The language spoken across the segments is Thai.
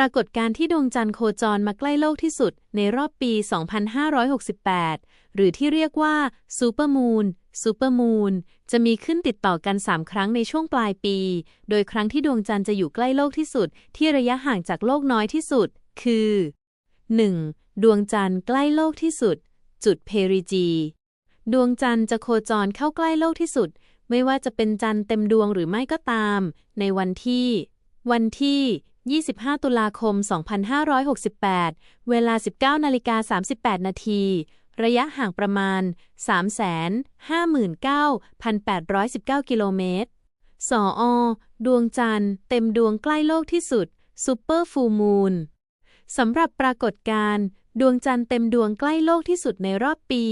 ปรากฏการณ์ที่ดวงจันทร์โคจรมาใกล้โลกที่สุดในรอบปี 2568 หรือที่เรียกว่าซูเปอร์มูนซูเปอร์มูนจะมีขึ้นติดต่อกัน 3 ครั้งในช่วงปลายปี โดยครั้งที่ดวงจันทร์จะอยู่ใกล้โลกที่สุด ที่ระยะห่างจากโลกน้อยที่สุด คือ 1. ดวงจันทร์ใกล้โลกที่สุด จุดเพริจี ดวงจันทร์จะโคจรเข้าใกล้โลกที่สุด ไม่ว่าจะเป็นจันทร์เต็มดวงหรือไม่ก็ตาม ในวันที่ วันที่ 25 ตุลาคม 2568 เวลา 19นาฬิกา38 นาที ระยะห่างประมาณ 359,819 กิโลเมตร สออ ดวงจันทร์ เต็มดวงใกล้โลกที่สุด ซูเปอร์ฟูมูนสำหรับปรากฏการณ์ดวงจันทร์เต็มดวงใกล้โลกที่สุดในรอบปี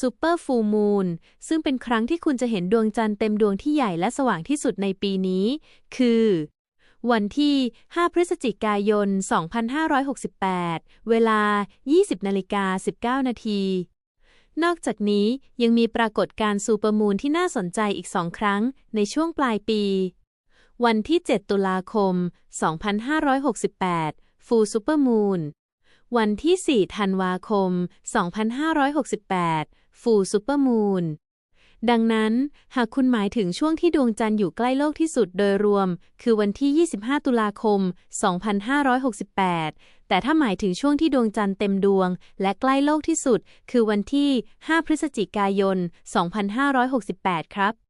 ซูเปอร์ฟูมูนซึ่งเป็นครั้งที่คุณจะเห็นดวงจันทร์เต็มดวงที่ใหญ่และสว่างที่สุดในปีนี้ คือ วันที่ 5 พฤศจิกายน 2568 เวลา 20นาฬิกา19 นาทีนอกจากนี้ยังมีปรากฏการณ์ซูเปอร์มูนที่น่าสนใจอีกสองครั้งในช่วงปลายปี วันที่ 7 ตุลาคม 2568 ฟูลซูเปอร์มูน วันที่ 4 ธันวาคม 2568 ฟูลซูเปอร์มูน ดังนั้น หากคุณหมายถึงช่วงที่ดวงจันทร์อยู่ใกล้โลกที่สุดโดยรวม คือวันที่ 25 ตุลาคม 2568 แต่ถ้าหมายถึงช่วงที่ดวงจันทร์เต็มดวง และใกล้โลกที่สุด คือวันที่ 5 พฤศจิกายน 2568 ครับ